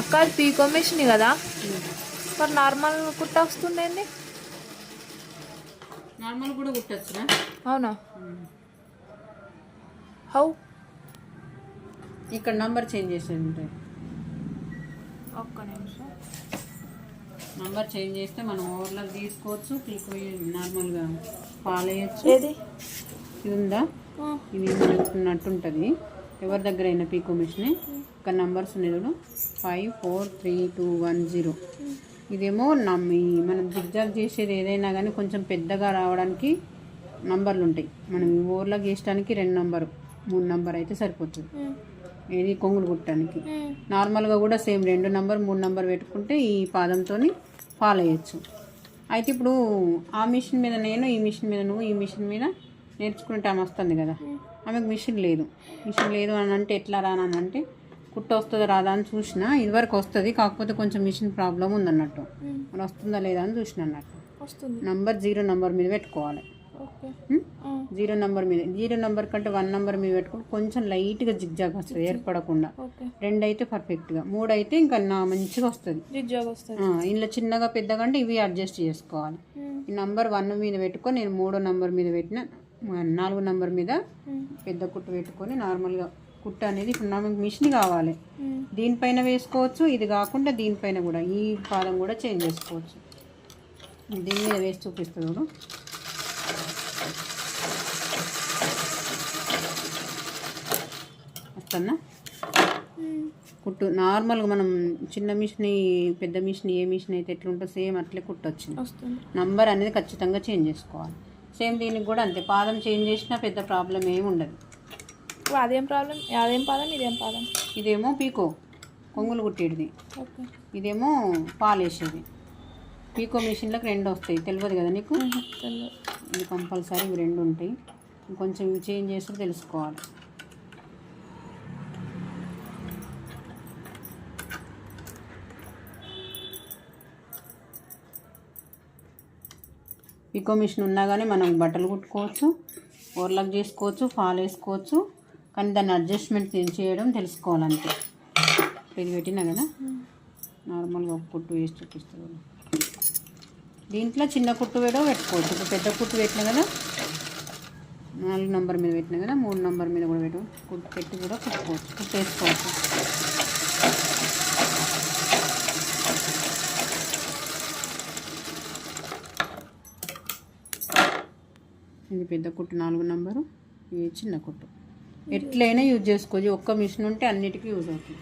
అక్క అది పీకో మిషన్ కదా? మరి నార్మల్ కుట్ట వస్తుందండి నార్మల్ కూడా కుట్టచ్చురా? అవునా? హౌ? ఇక్కడ నంబర్ చేంజ్ చేసేది ఉంటాయి ఒక్క నిమిషం. నంబర్ చేంజ్ చేస్తే మనం ఓవర్లాక్ తీసుకోవచ్చు క్లిక్ నార్మల్గా ఏది? ఇది ఉందా? ఇది ఉంటుంది. ఎవరి దగ్గర అయినా పీకో మిషన్ ఇక్కడ నంబర్స్ ఉన్నాయి చూడు. Five four three two one zero. ఇదేమో నమ్మి మనం దిగ్జాగ్ చేసేది ఏదైనా కానీ కొంచెం పెద్దగా రావడానికి నంబర్లు ఉంటాయి. మనం ఊర్లో గీయడానికి రెండు నంబరు. మూడు నంబర్ అయితే సరిపోతుంది. ఏది కొంగులు కుట్టడానికి. నార్మల్గా కూడా సేమ్ రెండు నంబర్ మూడు నంబర్ పెట్టుకుంటే ఈ పాదంతో ఫాలో అయ్యచ్చు. అయితే ఇప్పుడు ఆ మిషన్ మీద నేను ఈ మిషన్ మీద నువ్వు ఈ మిషన్ మీద నేర్చుకుంటే ఆమె వస్తుంది కదా. ఆమెకు మిషన్ లేదు. మిషన్ లేదు అని అంటే ఎట్లా రానని అంటే కుట్ట వస్తుందా రాదా అని చూసిన ఇదివరకు వస్తుంది కాకపోతే కొంచెం మిషన్ ప్రాబ్లం ఉందన్నట్టు. మరి వస్తుందా లేదా అని చూసిన అన్నట్టు. నంబర్ జీరో నంబర్ మీద పెట్టుకోవాలి. జీరో నంబర్ మీద జీరో నంబర్ కంటే వన్ నంబర్ మీద పెట్టుకుంటే కొంచెం లైట్గా జిగ్జాగ్ వస్తుంది ఏర్పడకుండా. రెండు అయితే పర్ఫెక్ట్గా మూడు అయితే ఇంకా నా మంచిగా వస్తుంది. ఇందులో చిన్నగా పెద్దగా అంటే ఇవి అడ్జస్ట్ చేసుకోవాలి. ఈ నంబర్ వన్ మీద పెట్టుకొని నేను మూడో నంబర్ మీద పెట్టిన నాలుగో నంబర్ మీద పెద్ద కుట్టు పెట్టుకొని నార్మల్గా కుట్టు అనేది ఇప్పుడు నాకు మిషన్ కావాలి. దీనిపైన వేసుకోవచ్చు ఇది కాకుండా దీనిపైన కూడా ఈ పాదం కూడా చేంజ్ చేసుకోవచ్చు. దీని మీద వేసి వస్తుందా? ఉమ్, కుట్టు నార్మల్గా మనం చిన్న మిషన్ పెద్ద మిషన్ ఏ మిషన్ అయితే ఎట్లుంటుందో సేమ్ అట్లే కుట్టు వచ్చింది. వస్తుంది. నంబర్ అనేది ఖచ్చితంగా చేంజ్ చేసుకోవాలి. సేమ్ దీనికి కూడా అంతే. పాదం చేంజ్ చేసినా పెద్ద ప్రాబ్లం ఏమి ఉండదు. అదేం ప్రాబ్లం? అదేం పాదం? ఇదేం పాదం? ఇదేమో పీకో. కొంగులు కుట్టేది ఇదేమో పాలేసేది. పీకో మిషన్లకు రెండు వస్తాయి. తెలియదు కదా నీకు. ఇది కంపల్సరీ ఇవి రెండు ఉంటాయి. కొంచెం చేంజ్ చేసి తెలుసుకోవాలి. పికో మిషన్ ఉన్నా కానీ మనం బట్టలు కుట్టుకోవచ్చు ఓర్లక్ చేసుకోవచ్చు ఫాల్ వేసుకోవచ్చు. కానీ దాన్ని అడ్జస్ట్మెంట్ చేయడం తెలుసుకోవాలంతే. ఇది పెట్టినా కదా? నార్మల్గా ఒక కుట్టు వేసి చూపిస్తుంది దీంట్లో చిన్న కుట్టు వేడో పెట్టుకోవచ్చు. ఇప్పుడు పెద్ద కుట్టు పెట్టినా కదా? నాలుగు నెంబర్ మీద పెట్టినా కదా? మూడు నెంబర్ మీద కూడా పెట్టు. కుట్టు పెట్టి కూడా కుట్టుకోవచ్చు. కుట్టు వేసుకోవచ్చు ఇది పెద్ద కుట్టు నాలుగు నంబరు. ఇది చిన్న కుట్టు. ఎట్లయినా యూజ్ చేసుకోవచ్చు ఒక్క మిషన్ ఉంటే అన్నిటికీ యూజ్ అవుతుంది.